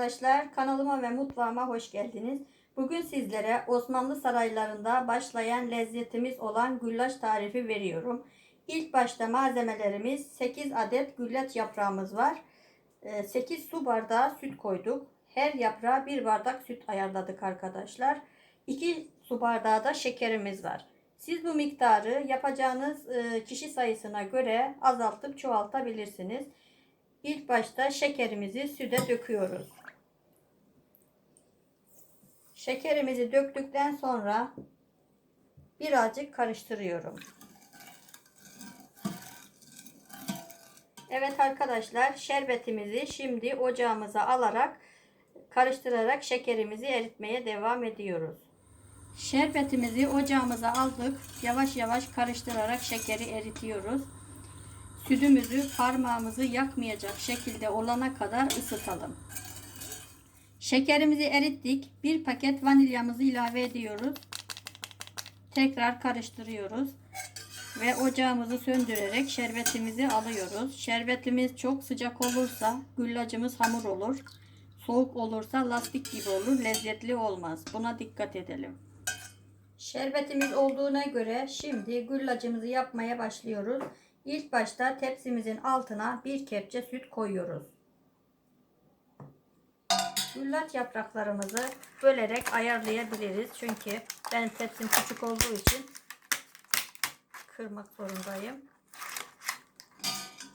Arkadaşlar, kanalıma ve mutfağıma hoş geldiniz. Bugün sizlere Osmanlı saraylarında başlayan lezzetimiz olan güllaç tarifi veriyorum. İlk başta malzemelerimiz 8 adet güllaç yaprağımız var. 8 su bardağı süt koyduk. Her yaprağa 1 bardak süt ayarladık arkadaşlar. 2 su bardağı da şekerimiz var. Siz bu miktarı yapacağınız e, kişi sayısına göre azaltıp çoğaltabilirsiniz. İlk başta şekerimizi süde döküyoruz. Şekerimizi döktükten sonra birazcık karıştırıyorum. Evet arkadaşlar şerbetimizi şimdi ocağımıza alarak karıştırarak şekerimizi eritmeye devam ediyoruz. Şerbetimizi ocağımıza aldık. Yavaş yavaş karıştırarak şekeri eritiyoruz. Sütümüzü parmağımızı yakmayacak şekilde olana kadar ısıtalım. Şekerimizi erittik. Bir paket vanilyamızı ilave ediyoruz. Tekrar karıştırıyoruz. Ve ocağımızı söndürerek şerbetimizi alıyoruz. Şerbetimiz çok sıcak olursa güllacımız hamur olur. Soğuk olursa lastik gibi olur. Lezzetli olmaz. Buna dikkat edelim. Şerbetimiz olduğuna göre şimdi güllacımızı yapmaya başlıyoruz. İlk başta tepsimizin altına bir kepçe süt koyuyoruz. Güllaç yapraklarımızı bölerek ayarlayabiliriz. Çünkü benim tepsim küçük olduğu için kırmak zorundayım.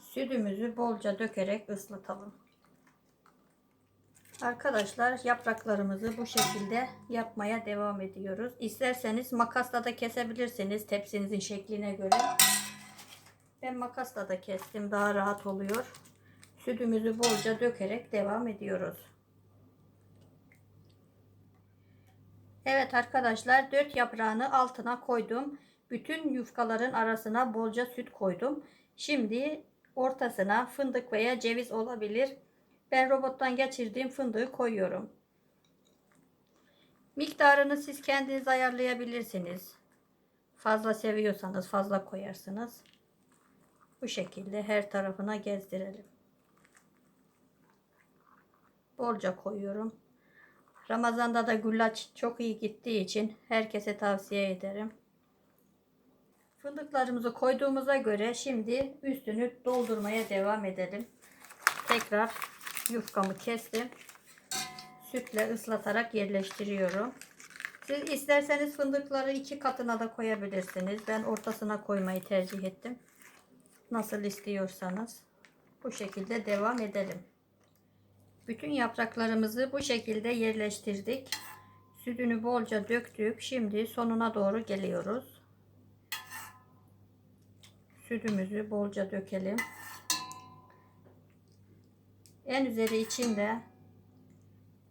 Sütümüzü bolca dökerek ıslatalım. Arkadaşlar yapraklarımızı bu şekilde yapmaya devam ediyoruz. İsterseniz makasla da kesebilirsiniz tepsinizin şekline göre. Ben makasla da kestim. Daha rahat oluyor. Sütümüzü bolca dökerek devam ediyoruz. Evet arkadaşlar 4 yaprağını altına koydum. Bütün yufkaların arasına bolca süt koydum. Şimdi ortasına fındık veya ceviz olabilir. Ben robottan geçirdiğim fındığı koyuyorum. Miktarını siz kendiniz ayarlayabilirsiniz. Fazla seviyorsanız fazla koyarsınız. Bu şekilde her tarafına gezdirelim. Bolca koyuyorum. Ramazanda da güllaç çok iyi gittiği için herkese tavsiye ederim. Fındıklarımızı koyduğumuza göre şimdi üstünü doldurmaya devam edelim. Tekrar yufkamı kestim. Sütle ıslatarak yerleştiriyorum. Siz isterseniz fındıkları iki katına da koyabilirsiniz. Ben ortasına koymayı tercih ettim. Nasıl istiyorsanız bu şekilde devam edelim. Bütün yapraklarımızı bu şekilde yerleştirdik. Sütünü bolca döktük. Şimdi sonuna doğru geliyoruz. Sütümüzü bolca dökelim. En üzeri için de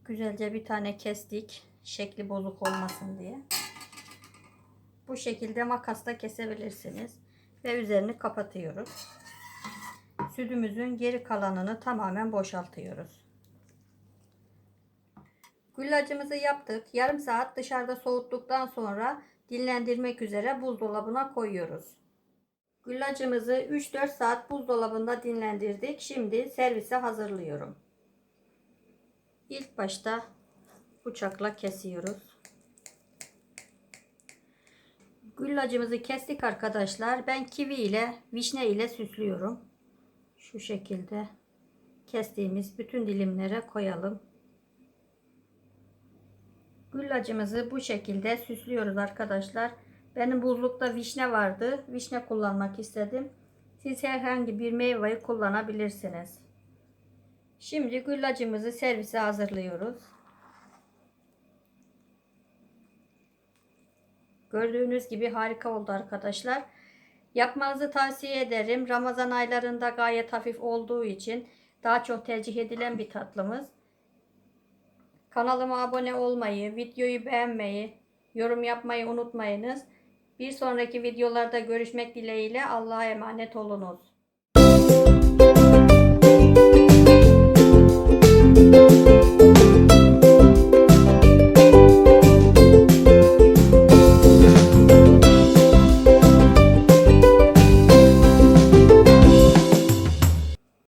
güzelce bir tane kestik. Şekli bozuk olmasın diye. Bu şekilde makasla kesebilirsiniz ve üzerini kapatıyoruz. Sütümüzün geri kalanını tamamen boşaltıyoruz. Güllacımızı yaptık. Yarım saat dışarıda soğuttuktan sonra dinlendirmek üzere buzdolabına koyuyoruz. Güllacımızı 3-4 saat buzdolabında dinlendirdik. Şimdi servise hazırlıyorum. İlk başta bıçakla kesiyoruz. Güllacımızı kestik arkadaşlar. Ben kivi ile vişne ile süslüyorum. Şu şekilde kestiğimiz bütün dilimlere koyalım. Güllacımızı bu şekilde süslüyoruz arkadaşlar. Benim buzlukta vişne vardı. Vişne kullanmak istedim. Siz herhangi bir meyveyi kullanabilirsiniz. Şimdi güllacımızı servise hazırlıyoruz. Gördüğünüz gibi harika oldu arkadaşlar. Yapmanızı tavsiye ederim. Ramazan aylarında gayet hafif olduğu için daha çok tercih edilen bir tatlımız. Kanalıma abone olmayı, videoyu beğenmeyi, yorum yapmayı unutmayınız. Bir sonraki videolarda görüşmek dileğiyle Allah'a emanet olunuz.